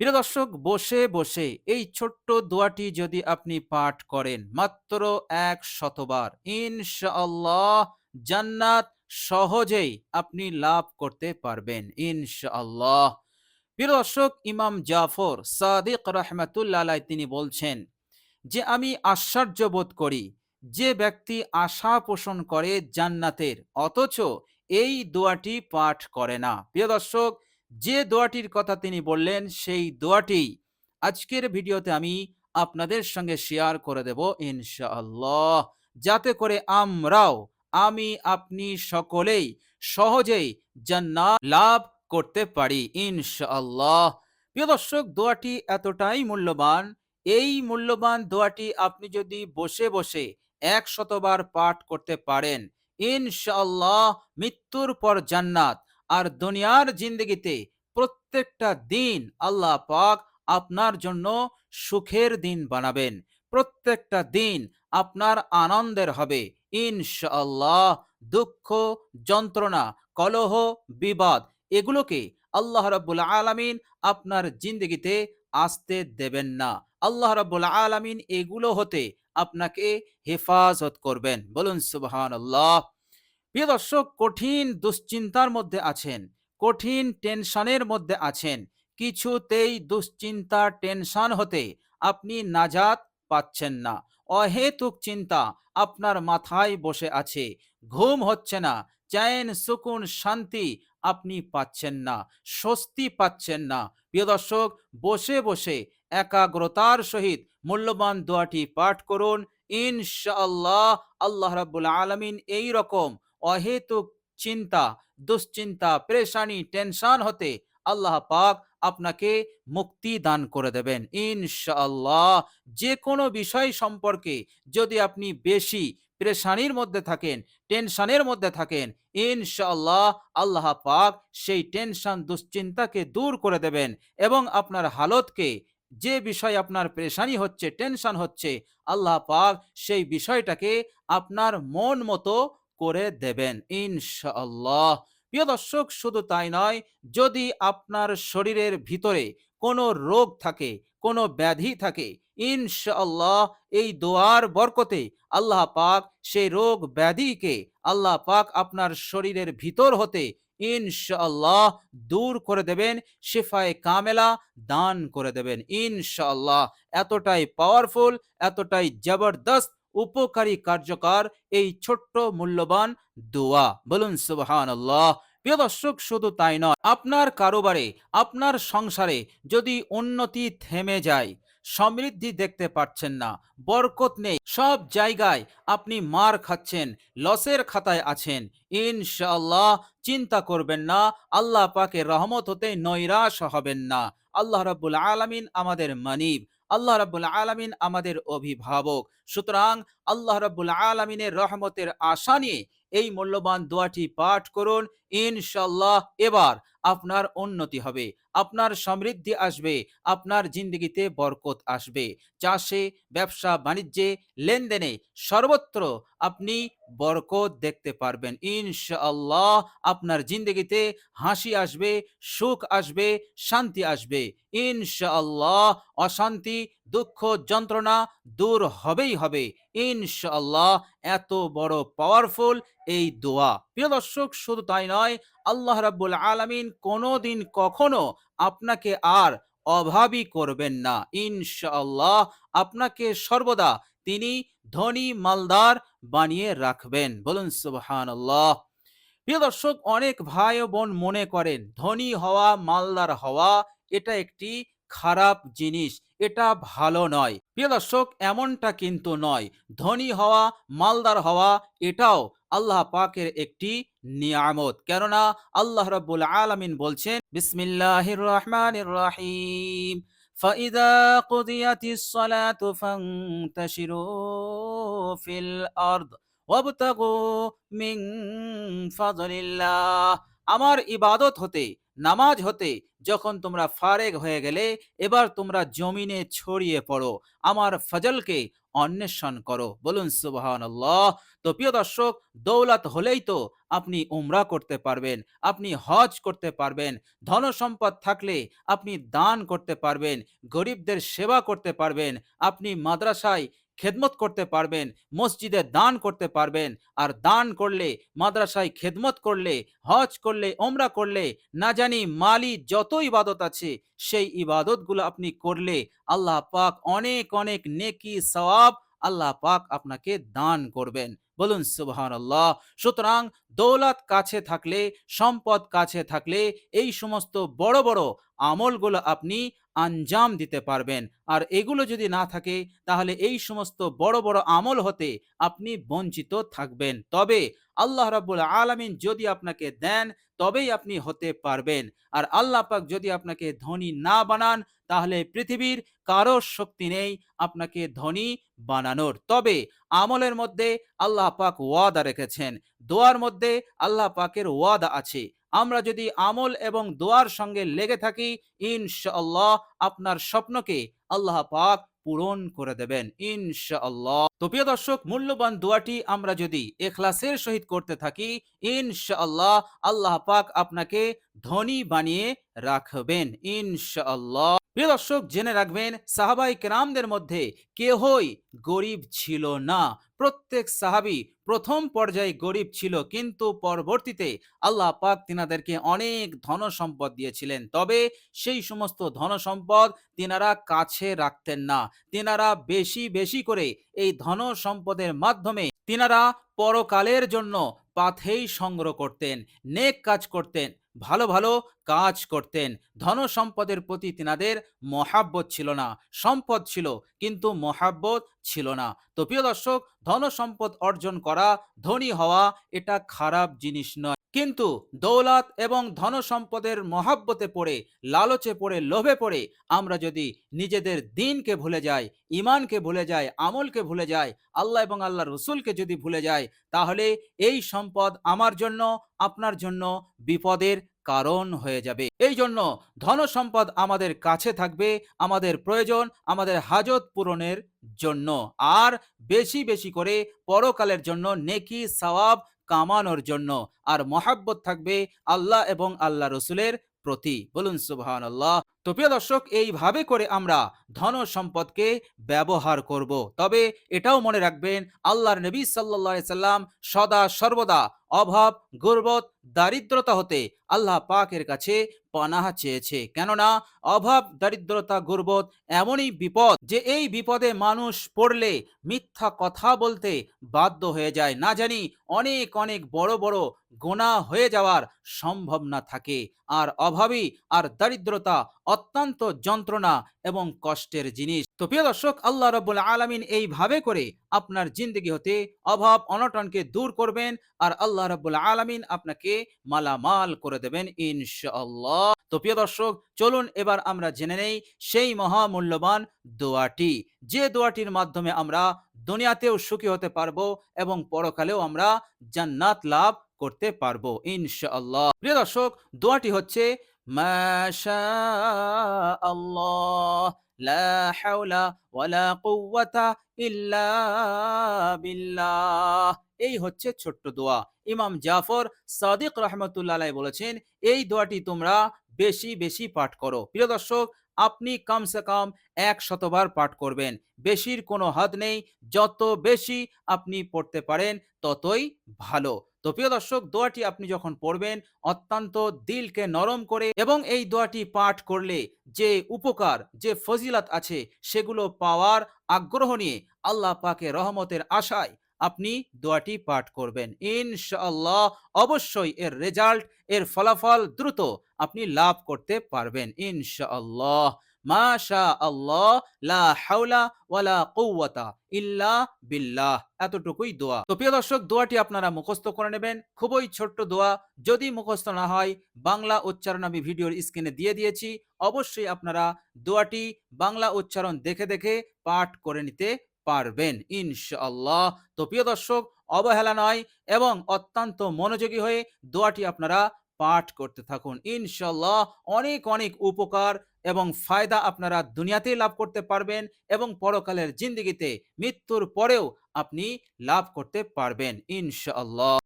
প্রিয় দর্শক, বসে বসে এই ছোট্ট দোয়াটি যদি আপনি পাঠ করেন মাত্র এক শতবার, ইনশাআল্লাহ জান্নাত সহজেই আপনি লাভ করতে পারবেন, ইনশাআল্লাহ। প্রিয় দর্শক, ইমাম জাফর সাদিক রহমাতুল্লাহ তিনি বলছেন যে, আমি আশ্চর্য বোধ করি যে ব্যক্তি আশা পোষণ করে জান্নাতের, অথচ এই দোয়াটি পাঠ করে না। প্রিয় দর্শক যে দোয়াটির কথা তিনি বললেন, সেই দোয়াটি আজকের ভিডিওতে আমি আপনাদের সঙ্গে শেয়ার করে দেব ইনশাআল্লাহ। যাতে করে আমরাও, আমি, আপনি সকলেই সহজেই জান্নাত লাভ করতে পারি ইনশাআল্লাহ। প্রিয় দর্শক, দোয়াটি এতটাই মূল্যবান, এই মূল্যবান দোয়াটি আপনি যদি বসে বসে এক শতবার পাঠ করতে পারেন, ইনশাআল্লাহ মৃত্যুর পর জান্নাত। আর দুনিয়ার জিন্দগিতে প্রত্যেকটা দিন আল্লাহ পাক আপনার জন্য সুখের দিন বানাবেন। প্রত্যেকটা দিন আপনার আনন্দের হবে। ইনশাআল্লাহ দুঃখ, যন্ত্রণা, কলহ, বিবাদ এগুলোকে আল্লাহ রাব্বুল আলামিন আপনার জিন্দগিতে আসতে দেবেন না। আল্লাহ রাব্বুল আলামিন এগুলো হতে আপনাকে হেফাজত করবেন। বলুন সুবহানাল্লাহ। প্রিয় দর্শক, কঠিন দুশ্চিন্তার মধ্যে আছেন, কঠিন টেনশনের মধ্যে আছেন। কিছুতেই দুশ্চিন্তা, টেনশন হতে আপনি নাজাত পাচ্ছেন না। অহেতুক চিন্তা আপনার মাথায় বসে আছে। ঘুম হচ্ছে না, চ্যান, সুকুন, শান্তি আপনি পাচ্ছেন না, স্বস্তি পাচ্ছেন না। প্রিয় দর্শক, বসে বসে একাগ্রতার সহিত মূল্যবান দোয়াটি পাঠ করুন। ইনশাআল্লাহ, আল্লাহ রাব্বুল আলামিন এই রকম অহেতুক চিন্তা, দুশ্চিন্তা, পেরেশানি, টেনশন হতে আল্লাহ পাক আপনাকে মুক্তি দান করে দেবেন। ইনশাআল্লাহ যে কোনো বিষয় সম্পর্কে যদি আপনি বেশি পেরেশানির মধ্যে থাকেন, টেনশনের মধ্যে থাকেন, ইনশাআল্লাহ আল্লাহ পাক সেই টেনশন, দুশ্চিন্তাকে দূর করে দেবেন এবং আপনার হালতকে যে বিষয় আপনার পেরেশানি হচ্ছে, টেনশন হচ্ছে, আল্লাহ পাক সেই বিষয়টাকে আপনার মন মতো করে দেবেন। ইনশাআল্লাহ। প্রিয় দর্শক, শুধু তাই নয়, যদি আপনার শরীরের ভিতরে কোনো রোগ থাকে, কোনো ব্যাধি থাকে, ইনশাআল্লাহ এই দোয়ার বরকতে আল্লাহ পাক সেই রোগ ব্যাধিকে আল্লাহ পাক আপনার শরীরের ভিতর হতে ইনশাআল্লাহ দূর করে দেবেন, শেফায়ে কামেলা দান করে দেবেন। ইনশাআল্লাহ এতটাই পাওয়ারফুল এতটাই জবরদস্ত উপকারী কার্যকর এই ছোট্ট মূল্যবান দোয়া। বলুন সুবহান প্রিয় দর্শক, শুধু তাই নয়, আপনার কারোবারে, আপনার সংসারে যদি উন্নতি থেমে যায়, সমৃদ্ধি দেখতে পাচ্ছেন না, বরকত নেই, সব জায়গায় আপনি মার খাচ্ছেন, লসের খাতায় আছেন, ইনশাআল্লাহ চিন্তা করবেন না, আল্লাহ পাকে রহমত হতে নৈরাশ হবেন না। আল্লাহ রাব্বুল আলামিন আমাদের মানিব। আল্লাহ রাব্বুল আলামিন আমাদের অভিভাবক। সুতরাং আল্লাহ রাব্বুল আলামিনের রহমতের আশা নিয়ে এই মূল্যবান দোয়াটি পাঠ করুন। ইনশাল্লাহ এবার আপনার উন্নতি হবে, আপনার সমৃদ্ধি আসবে, আপনার জিন্দগিতে বরকত আসবে। চাষে ব্যবসা, বাণিজ্যে, লেনদেনে সর্বত্র আপনি বরকত দেখতে পারবেন। ইনশাআল্লাহ আপনার জিন্দগিতে হাসি আসবে, সুখ আসবে, শান্তি আসবে। ইনশাআল্লাহ অশান্তি, দুঃখ যন্ত্রণা দূর হবেই হবে। ইনশাআল্লাহ এত বড় পাওয়ারফুল এই দোয়া। প্রিয় দর্শক, শুধু তাই নয় আল্লাহ রাব্বুল আলামিন কোনোদিন কখনো আপনাকে আর অভাবী করবেন না। ইনশাআল্লাহ আপনাকে সর্বদা তিনি ধনী মালদার বানিয়ে রাখবেন। বলুন সুবহানাল্লাহ। প্রিয় দর্শক, অনেক ভাই বোন মনে করেন, ধনী হওয়া, মালদার হওয়া, এটা একটি খারাপ জিনিস এটা ভালো নয় প্রিয় দর্শক এমনটা কিন্তু নয় ধনী হওয়া মালদার হওয়া এটাও আল্লাহ পাকের একটি নিয়ামত কেননা আল্লাহ রাব্বুল আলামিন বলছেন বিসমিল্লাহির রহমানির রহিম فإذا قضيت الصلاة فانتشروا في الأرض وابتغوا من فضل الله আমার ইবাদত হতে, নামাজ হতে, যখন তোমরা ফারেগ হয়ে গেলে, এবার তোমরা জমিনে ছড়িয়ে পড়ো, আমার ফজলকে অন্বেষণ করো। বলুন সুবহান তো প্রিয় দর্শক, দৌলত হলেই তো আপনি উমরা করতে পারবেন, আপনি হজ করতে পারবেন ধন সম্পদ থাকলে আপনি দান করতে পারবেন, গরিবদের সেবা করতে পারবেন, আপনি মাদ্রাসায় খেদমত করতে পারবেন, মসজিদে দান করতে পারবেন, আর দান করলে, মাদ্রাসায় খেদমত করলে, হজ করলে, ওমরা করলে, না জানি মালি যত ইবাদত আছে, সেই ইবাদতগুলো আপনি করলে আল্লাহ পাক অনেক অনেক নেকি সওয়াব আল্লাহ পাক আপনাকে দান করবেন। বলুন সুবহান আল্লাহ সুতরাং দৌলত কাছে থাকলে, সম্পদ কাছে থাকলে, এই সমস্ত বড় বড় আমলগুলো আপনি আঞ্জাম দিতে পারবেন। আর এগুলো যদি না থাকে, তাহলে এই সমস্ত বড় বড় আমল হতে আপনি বঞ্চিত থাকবেন। তবে আল্লাহ রাব্বুল আলামিন যদি আপনাকে দেন, তবেই আপনি হতে পারবেন। আর আল্লাহ পাক যদি আপনাকে ধনী না বানান, তাহলে পৃথিবীর কারও শক্তি নেই আপনাকে ধনী বানানোর। তবে আমলের মধ্যে আল্লাহ পাক ওয়াদা রেখেছেন। দোয়ার মধ্যে আল্লাহ পাকের ওয়াদা আছে। আমরা যদি আমল এবং দোয়ার সঙ্গে লেগে থাকি, ইনশাআল্লাহ আপনার স্বপ্নকে আল্লাহ পাক পূরণ করে দেবেন, ইনশাআল্লাহ। তো প্রিয় দর্শক, মূল্যবান দোয়াটি আমরা যদি এখলাসের সহিত করতে থাকি, ইনশাআল্লাহ আল্লাহ পাক আপনাকে ধনী বানিয়ে রাখবেন। ইনশাআল্লাহ। প্রিয় দর্শক, জেনে রাখবেন সাহাবাই কেরামদের মধ্যে কেহই গরিব ছিল না। প্রত্যেক সাহাবি প্রথম পর্যায়ে গরিব ছিল, কিন্তু পরবর্তীতে আল্লাহ পাক তিনাদেরকে অনেক ধন সম্পদ দিয়েছিলেন। তবে সেই সমস্ত ধন সম্পদ তিনারা কাছে রাখতেন না। তিনারা বেশি বেশি করে এই ধন সম্পদের মাধ্যমে তিনারা পরকালের জন্য পাথেই সংগ্রহ করতেন, নেক কাজ করতেন। ভালো ভালো কাজ করতেন। ধন সম্পদের প্রতি তিনাদের মহাব্বত ছিল না। সম্পদ ছিল, কিন্তু মহাব্বত ছিল না। তো প্রিয় দর্শক ধন সম্পদ অর্জন করা, ধনী হওয়া, এটা খারাপ জিনিস নয়। কিন্তু দৌলত এবং ধন সম্পদের মহাব্বতে পড়ে, লালচে পড়ে, লোভে পড়ে, আমরা যদি নিজেদের দিনকে ভুলে যাই ইমানকে ভুলে যাই, আমলকে ভুলে যাই, আল্লাহ এবং আল্লাহ রসুলকে যদি ভুলে যাই, তাহলে এই সম্পদ আমার জন্য, আপনার জন্য বিপদের কারণ হয়ে যাবে। এই জন্য ধন সম্পদ আমাদের কাছে থাকবে, আমাদের প্রয়োজন, আমাদের হাজত পূরণের জন্য। আর বেশি বেশি করে পরকালের জন্য নেকি সওয়াব কামানোর জন্য। আর মহাব্বত থাকবে আল্লাহ এবং আল্লাহ রসুলের প্রতি। বলুন সুবহান আল্লাহ তো প্রিয় দর্শক, এইভাবে করে আমরা ধন সম্পদকে ব্যবহার করব। তবে এটাও মনে রাখবেন, আল্লাহর নবী সাল্লাহ সাল্লাম সদা সর্বদা অভাব, গুরবত, দারিদ্রতা হতে আল্লাহ পাকের কাছে পানাহ চেয়েছে। কেননা অভাব, দারিদ্রতা, গুরবত এমনই বিপদ যে এই বিপদে মানুষ পড়লে মিথ্যা কথা বলতে বাধ্য হয়ে যায়। না জানি অনেক অনেক বড় বড় গোনা হয়ে যাওয়ার সম্ভাবনা থাকে। আর অভাবী আর দারিদ্রতা অত্যন্ত যন্ত্রণা এবং কষ্টের জিনিস। তো প্রিয় দর্শক, আল্লাহ রব্বুল আলমিন এইভাবে করে আপনার জিন্দগি হতে অভাব, অনটনকে দূর করবেন আর আল্লাহ রব্বুল আলমিন আপনাকে মালামাল করে দেবেন ইনশাআল্লাহ। তো প্রিয় দর্শক, চলুন এবার আমরা জেনে নেই সেই মহামূল্যবান দোয়াটি। যে দোয়াটির মাধ্যমে আমরা দুনিয়াতেও সুখী হতে পারব এবং পরকালেও আমরা জান্নাত লাভ করতে পারব ইনশাআল্লাহ। প্রিয় দর্শক, দোয়াটি হচ্ছে মাশা আল্লাহ লা হাওলা ওয়ালা কুওয়াতা ইল্লা বিল্লাহ। এই হচ্ছে ছোট্ট দোয়া। ইমাম জাফর সাদিক রহমতুল্লাহ বলেছেন, এই দোয়াটি তোমরা বেশি বেশি পাঠ করো। প্রিয় দর্শক, আপনি কমসে কম এক শতবার পাঠ করবেন। বেশির কোনো হাত নেই। যত বেশি আপনি পড়তে পারেন, ততই ভালো। তো প্রিয় দর্শক, দোয়াটি আপনি যখন পড়বেন, অত্যন্ত দিলকে নরম করে এবং এই দোয়াটি পাঠ করলে যে উপকার, যে ফজিলাত আছে, সেগুলো পাওয়ার আগ্রহ নিয়ে আল্লাহ পাকে রহমতের আশায় আপনি দোয়াটি পাঠ করবেন। ইনশাল্লাহ অবশ্যই এর রেজাল্ট এর ফলাফল দ্রুত আপনি লাভ করতে পারবেন। ইনশাআল্লাহ। মাশা আল্লাহ লা হাওলা ওয়ালা কুওয়াতা ইল্লা বিল্লাহ। এতটুকুই দোয়া। তো প্রিয় দর্শক, দোয়াটি আপনারা মুখস্থ করে নেবেন। খুবই ছোট্ট দোয়া। যদি মুখস্থ না হয়, বাংলা উচ্চারণ আমি ভিডিওর স্ক্রিনে দিয়ে দিয়েছি। অবশ্যই আপনারা দোয়াটি বাংলা উচ্চারণ দেখে দেখে পাঠ করে নিতে পারবেন, ইনশাআল্লাহ। তো প্রিয় দর্শক, অবহেলা নয় এবং অত্যন্ত মনোযোগী হয়ে দোয়াটি আপনারা পাঠ করতে থাকুন। ইনশাল্লাহ অনেক অনেক উপকার এবং ফায়দা আপনারা দুনিয়াতেই লাভ করতে পারবেন এবং পরকালের জিন্দিগিতে মৃত্যুর পরেও আপনি লাভ করতে পারবেন, ইনশাআল্লাহ।